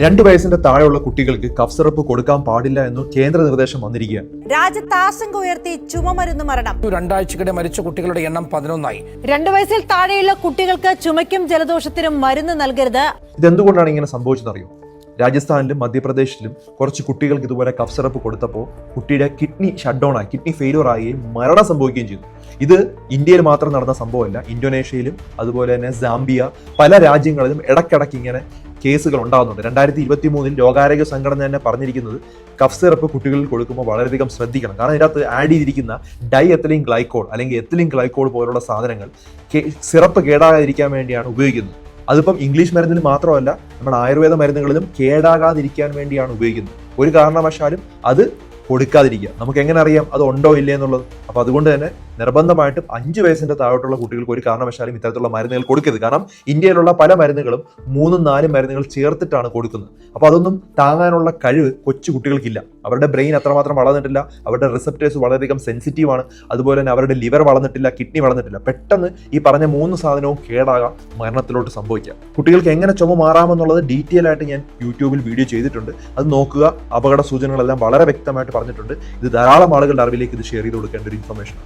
രണ്ട് വയസ്സിന്റെ താഴെയുള്ള കുട്ടികൾക്ക് കഫ് സിറപ്പ് കൊടുക്കാൻ പാടില്ല എന്ന് കേന്ദ്ര നിർദ്ദേശം വന്നിരിക്കുകയാണ്. രാജ്യത്ത് ആശങ്ക ഉയർത്തി ചുമമരുന്ന് മരണം. രണ്ടാഴ്ചക്കിടെ മരിച്ച കുട്ടികളുടെ എണ്ണം പതിനൊന്നായി. രണ്ടു വയസ്സിൽ താഴെയുള്ള കുട്ടികൾക്ക് ചുമയ്ക്കും ജലദോഷത്തിനും മരുന്ന് നൽകരുത്. ഇതെന്തുകൊണ്ടാണ് ഇങ്ങനെ സംഭവിച്ചതറിയോ രാജസ്ഥാനിലും മധ്യപ്രദേശിലും കുറച്ച് കുട്ടികൾക്ക് ഇതുപോലെ കഫ് സിറപ്പ് കൊടുത്തപ്പോൾ കുട്ടിയുടെ കിഡ്നി ഷട്ട് ഡൗൺ ആയി കിഡ്നി ഫെയിലിയർ ആയി മരണം സംഭവിക്കുകയും ചെയ്തു. ഇത് ഇന്ത്യയിൽ മാത്രം നടന്ന സംഭവമല്ല ഇന്തോനേഷ്യയിലും അതുപോലെ തന്നെ സാംബിയ പല രാജ്യങ്ങളിലും ഇടയ്ക്കിടയ്ക്ക് ഇങ്ങനെ കേസുകൾ ഉണ്ടാകുന്നുണ്ട്. രണ്ടായിരത്തി ഇരുപത്തി മൂന്നിൽ ലോകാരോഗ്യ സംഘടന തന്നെ പറഞ്ഞിരിക്കുന്നത് കഫ് സിറപ്പ് കുട്ടികളിൽ കൊടുക്കുമ്പോൾ വളരെയധികം ശ്രദ്ധിക്കണം. കാരണം ഇതിനകത്ത് ആഡ് ചെയ്തിരിക്കുന്ന ഡൈ എത്തലിൻ ഗ്ലൈക്കോൾ അല്ലെങ്കിൽ എത്തലിൻ ഗ്ലൈക്കോൾ പോലുള്ള സാധനങ്ങൾ സിറപ്പ് കേടാകാതിരിക്കാൻ വേണ്ടിയാണ് ഉപയോഗിക്കുന്നത്. അതിപ്പം ഇംഗ്ലീഷ് മരുന്നിൽ മാത്രമല്ല നമ്മുടെ ആയുർവേദ മരുന്നുകളിലും കേടാകാതിരിക്കാൻ വേണ്ടിയാണ് ഉപയോഗിക്കുന്നത്. ഒരു കാരണവശാലും അത് കൊടുക്കാതിരിക്കുക. നമുക്ക് എങ്ങനെ അറിയാം അത് ഉണ്ടോ ഇല്ലേ എന്നുള്ളത്? അപ്പോൾ അതുകൊണ്ട് തന്നെ നിർബന്ധമായിട്ടും അഞ്ച് വയസ്സിന്റെ താഴോട്ടുള്ള കുട്ടികൾക്ക് ഒരു കാരണവശാലും ഇത്തരത്തിലുള്ള മരുന്നുകൾ കൊടുക്കരുത്. കാരണം ഇന്ത്യയിലുള്ള പല മരുന്നുകളും മൂന്നും നാലും മരുന്നുകൾ ചേർത്തിട്ടാണ് കൊടുക്കുന്നത്. അപ്പോൾ അതൊന്നും താങ്ങാനുള്ള കഴിവ് കൊച്ചു കുട്ടികൾക്കില്ല. അവരുടെ ബ്രെയിൻ അത്രമാത്രം വളർന്നിട്ടില്ല. അവരുടെ റിസപ്റ്റേഴ്സ് വളരെയധികം സെൻസിറ്റീവ് ആണ്. അതുപോലെ തന്നെ അവരുടെ ലിവർ വളർന്നിട്ടില്ല കിഡ്നി വളർന്നിട്ടില്ല. പെട്ടെന്ന് ഈ പറഞ്ഞ മൂന്ന് സാധനവും കേടാകാം മരണത്തിലോട്ട് സംഭവിക്കാം കുട്ടികൾക്ക് എങ്ങനെ ചുമ മാറാമെന്നുള്ളത് ഡീറ്റെയിൽ ആയിട്ട് ഞാൻ യൂട്യൂബിൽ വീഡിയോ ചെയ്തിട്ടുണ്ട്. അത് നോക്കുക. അപകട സൂചനകളെല്ലാം വളരെ വ്യക്തമായിട്ട് പറഞ്ഞിട്ടുണ്ട്. ഇത് ധാരാളം ആളുകളുടെ അറിവിലേക്ക് ഇത് ഷെയർ ചെയ്ത് കൊടുക്കേണ്ട ഒരു ഇൻഫർമേഷൻ